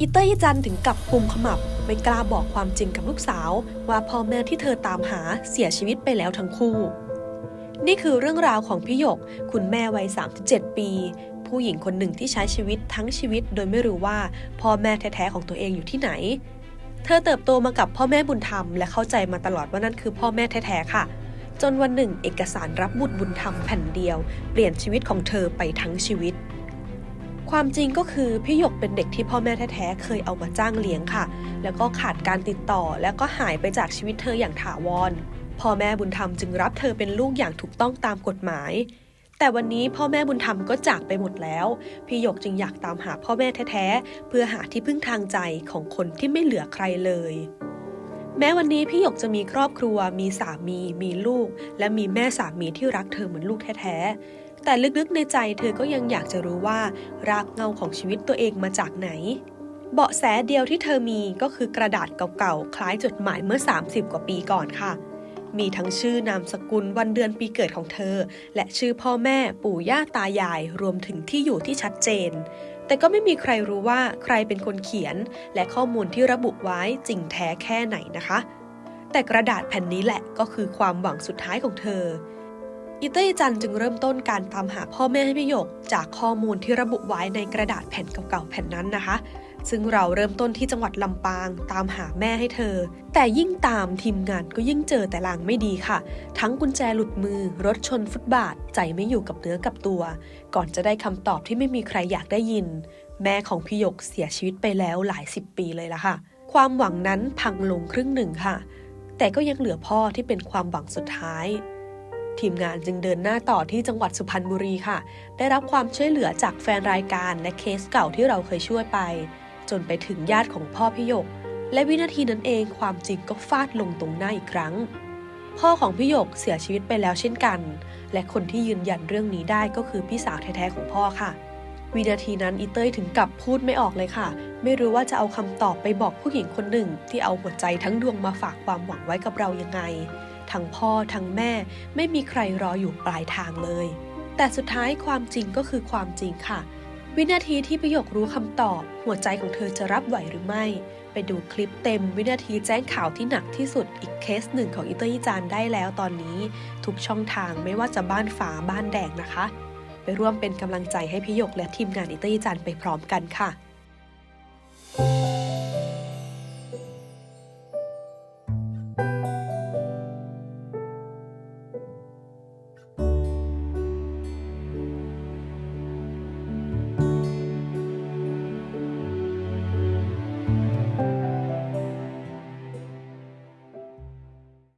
อีเตอร์จันถึงกับกุมขมับ ไม่กล้าบอกความจริงกับลูกสาว ว่าพ่อแม่ที่เธอตามหาเสียชีวิตไปแล้วทั้งคู่ นี่คือเรื่องราวของพี่หยก คุณแม่วัย 37 ปี ผู้หญิงคนหนึ่งที่ใช้ชีวิตทั้งชีวิต โดยไม่รู้ว่าพ่อแม่แท้ๆของตัวเองอยู่ที่ไหน เธอเติบโตมากับพ่อแม่บุญธรรมและเข้าใจมาตลอดว่านั่นคือพ่อแม่แท้ๆค่ะ จนวันหนึ่ง เอกสารรับบุตรบุญธรรมแผ่นเดียว เปลี่ยนชีวิตของเธอไปทั้งชีวิต ความจริงก็คือพี่หยกเป็นเด็กที่พ่อแม่แท้ๆเคยเอามาจ้างเลี้ยงค่ะ แล้วก็ขาดการติดต่อแล้วก็หายไปจากชีวิตเธออย่างถาวร พ่อแม่บุญธรรมจึงรับเธอเป็นลูกอย่างถูกต้องตามกฎหมาย แต่วันนี้พ่อแม่บุญธรรมก็จากไปหมดแล้ว พี่หยกจึงอยากตามหาพ่อแม่แท้ๆเพื่อหาที่พึ่งทางใจของคนที่ไม่เหลือใครเลยแม้วันนี้พี่หยกจะมีครอบครัว มีสามี มีลูก และมีแม่สามีที่รักเธอเหมือนลูกแท้ๆ แต่ลึกๆในใจเธอก็ยังอยากจะรู้ว่ารากเงาของชีวิตตัวเองมาจากไหน เบาะแสเดียวที่เธอมีก็คือกระดาษเก่าๆ คล้ายจดหมายเมื่อ 30 กว่าปีก่อนค่ะ มีทั้งชื่อนามสกุลวันเดือนปีเกิดของเธอ และชื่อพ่อแม่ปู่ย่าตายายรวมถึงที่อยู่ที่ชัดเจน แต่ก็ไม่มีใครรู้ว่าใครเป็นคนเขียน และข้อมูลที่ระบุไว้จริงแท้แค่ไหนนะคะ แต่กระดาษแผ่นนี้แหละก็คือความหวังสุดท้ายของเธอ อีเตอร์อีจันจึงเริ่มต้นการตามหาพ่อแม่ให้พี่หยก จากข้อมูลที่ระบุไว้ในกระดาษแผ่นเก่าๆแผ่นนั้นนะคะ ซึ่งเราเริ่มต้นที่จังหวัดลำปาง ตามหาแม่ให้เธอ แต่ยิ่งตามทีมงานก็ยิ่งเจอแต่ลางไม่ดีค่ะ ทั้งกุญแจหลุดมือ รถชนฟุตบาท ใจไม่อยู่กับเนื้อกับตัว ก่อนจะได้คำตอบที่ไม่มีใครอยากได้ยิน แม่ของพี่หยกเสียชีวิตไปแล้วหลายสิบปีเลยละค่ะ ความหวังนั้นพังลงครึ่งหนึ่งค่ะ แต่ก็ยังเหลือพ่อที่เป็นความหวังสุดท้าย ทีมงานจึงเดินหน้าต่อที่จังหวัดสุพรรณบุรีค่ะ ได้รับความช่วยเหลือจากแฟนรายการและเคสเก่าที่เราเคยช่วยไป จนไปถึงญาติของพ่อพี่หยก และวินาทีนั้นเองความจริงก็ฟาดลงตรงหน้าอีกครั้ง พ่อของพี่หยกเสียชีวิตไปแล้วเช่นกัน และคนที่ยืนยันเรื่องนี้ได้ก็คือพี่สาวแท้ๆของพ่อค่ะวินาทีนั้นอีเต้ยถึงกับพูดไม่ออกเลยค่ะ ไม่รู้ว่าจะเอาคำตอบไปบอกผู้หญิงคนหนึ่ง ที่เอาหัวใจทั้งดวงมาฝากความหวังไว้กับเรายังไง ทั้งพ่อทั้งแม่ ไม่มีใครรออยู่ปลายทางเลย แต่สุดท้ายความจริงก็คือความจริงค่ะ วินาทีที่ประโยครู้คำตอบ หัวใจของเธอจะรับไหวหรือไม่ ไปดูคลิปเต็มวินาทีแจ้งข่าวที่หนักที่สุดอีกเคสหนึ่งของอิเตอร์ยิจานได้แล้วตอนนี้ ทุกช่องทางไม่ว่าจะบ้านฝาบ้านแดงนะคะ ไปร่วมเป็นกำลังใจให้พี่หยกและทีมงานอิเตอร์ยิจานไปพร้อมกันค่ะ